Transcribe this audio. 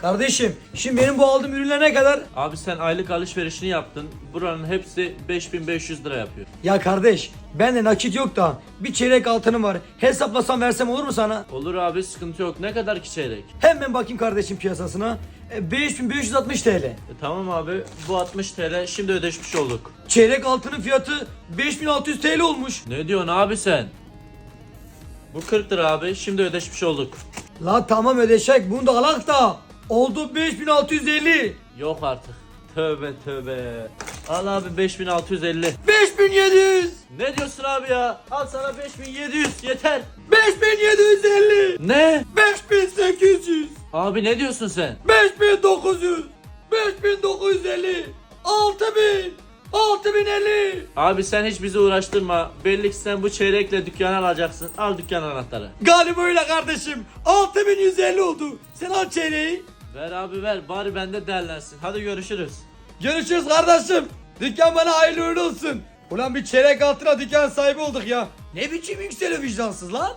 Kardeşim şimdi benim bu aldığım ürünler ne kadar? Abi sen aylık alışverişini yaptın. Buranın hepsi 5500 lira yapıyor. Ya kardeş bende nakit yok da bir çeyrek altınım var. Hesaplasam versem olur mu sana? Olur abi sıkıntı yok. Ne kadar ki çeyrek? Hemen bakayım kardeşim piyasasına. E, 5560 TL. E, tamam abi bu 60 TL şimdi ödeşmiş olduk. Çeyrek altının fiyatı 5600 TL olmuş. Ne diyorsun abi sen? Bu 40 lira abi şimdi ödeşmiş olduk. La tamam ödeşek bunu da alak da. Oldu 5650. Yok artık. Tövbe tövbe. Al abi 5650. 5700. Ne diyorsun abi ya? Al sana 5700 yeter. 5750. Ne? 5800. Abi ne diyorsun sen? 5900. 5950. 6000. 6050. Abi sen hiç bizi uğraştırma. Belli ki sen bu çeyrekle dükkanı alacaksın. Al dükkan anahtarı. Galiba öyle kardeşim. 6150 oldu. Sen al çeyreği. Ver abi ver bari bende değerlensin. Hadi görüşürüz. Görüşürüz kardeşim. Dükkan bana hayırlı uğurlu olsun. Ulan bir çeyrek altına dükkan sahibi olduk ya. Ne biçim yükseliyor vicdansız lan?